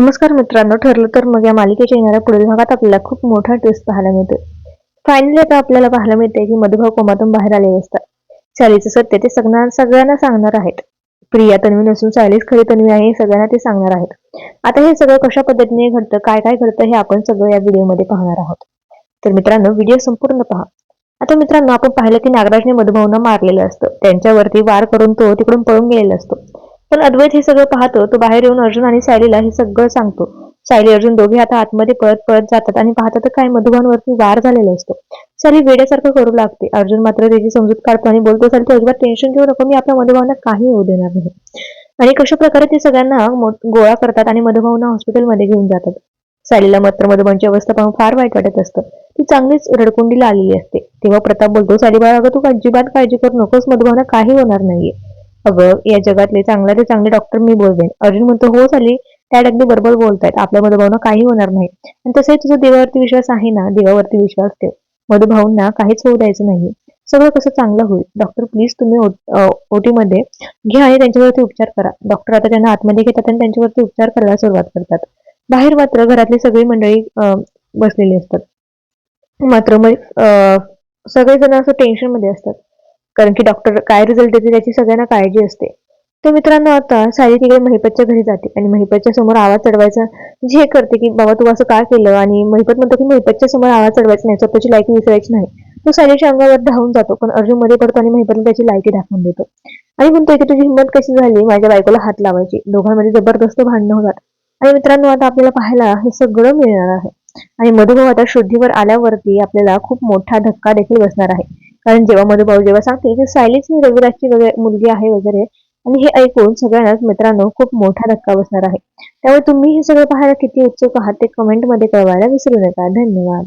नमस्कार मित्रांनो ठरलं तर मग या मालिकेच्या येणाऱ्या पुढील भागात आपल्याला खूप मोठा ट्विस्ट पाहायला मिळतो फायनली आता आपल्याला पाहायला मिळते की मधुभाव कोमातून बाहेर आलेले असतात. शालीचं सत्य ते सगळ्यांना सगळ्यांना सांगणार आहेत. प्रिया तन्वी नसून शालीच खरी तन्वी आहे हे सगळ्यांना ते सांगणार आहेत. आता हे सगळं कशा पद्धतीने घडतं काय काय घडतं हे आपण सगळं या व्हिडिओमध्ये पाहणार आहोत. तर मित्रांनो व्हिडिओ संपूर्ण पहा. आता मित्रांनो आपण पाहिलं की नागराजने मधुभाऊंना मारलेलं असतं. त्यांच्यावरती वार करून तो तिकडून पळून गेलेला असतो. पण अद्वैत हे सगळं पाहतो तो बाहेर येऊन अर्जुन आणि सायलीला हे सगळं सांगतो. सायली अर्जुन दोघे आता आतमध्ये पळत पळत जातात आणि पाहतात तर काय मधुबांवरती वार झालेला असतो. सायली वेड्यासारखं करू लागते. अर्जुन मात्र त्याची समजूत काढतो आणि बोलतो सायली तू अजिबात टेन्शन घेऊ नको मी आपल्या मधुभावना काही होऊ देणार नाही. आणि कशा प्रकारे ते सगळ्यांना गोळा करतात आणि मधुभावना हॉस्पिटलमध्ये घेऊन जातात. सायलीला मात्र मधुबांची अवस्था पाहून फार वाईट वाटत असतं. ती चांगलीच रडकुंडीला आलेली असते. तेव्हा प्रताप बोलतो सायली बाळा अगं तू अजिबात काळजी करू नकोस मधुभावना काही होणार नाहीये. अगं या जगातले चांगले ते चांगले डॉक्टर मी बोलवेन. अर्जुन म्हणतो हो झाली त्या अगदी बरोबर बोलतायत. आपल्या मधुभावना काही होणार नाही. आणि तसंही तुझा देवावरती विश्वास आहे ना? देवावरती विश्वास ठेव. मधुभाऊंना काहीच होऊ द्यायचं नाही. सगळं कसं चांगलं होईल? डॉक्टर प्लीज तुम्ही ओटीमध्ये घ्या आणि त्यांच्यावरती उपचार करा. डॉक्टर आता त्यांना आतमध्ये घेतात आणि त्यांच्यावरती उपचार करायला सुरुवात करतात. बाहेर मात्र घरातली सगळी मंडळी बसलेली असतात. मात्र मग सगळेजण असं टेन्शनमध्ये असतात. कारण की डॉक्टर काय रिझल्ट देते त्याची सगळ्यांना काळजी असते. तर मित्रांनो आता साई तिकडे महिपतच्या घरी जाते आणि महिपतच्या समोर आवाज चढवायचा. जे करते की बाबा तू असं का केलं? आणि महिपत म्हणतो की महिपतच्या समोर आवाज चढवायचा नाही स्वतःची लायकी विसरायची नाही. तो सायलीच्या अंगावर धावून जातो पण अर्जुनमध्ये पडतो आणि महिपतला त्याची लायकी दाखवून देतो. आणि म्हणतोय की तुझी हिंमत कशी झाली? माझ्या बायकोला हात लावायची. दोघांमध्ये जबरदस्त भांडणं होतात. आणि मित्रांनो आता आपल्याला पाहायला हे सगळं मिळणार आहे. आणि मधुभाव आता शुद्धीवर आल्यावरती आपल्याला खूप मोठा धक्का देखील बसणार आहे. कारण जेव्हा मधुभाऊ जेव्हा सांगते की सायलीच ही रविराजची मुलगी आहे वगैरे. आणि हे ऐकून सगळ्यांनाच मित्रांनो खूप मोठा धक्का बसणार आहे. त्यामुळे तुम्ही हे सगळं पाहायला किती उत्सुक आहात ते कमेंटमध्ये कळवायला विसरू नका. धन्यवाद.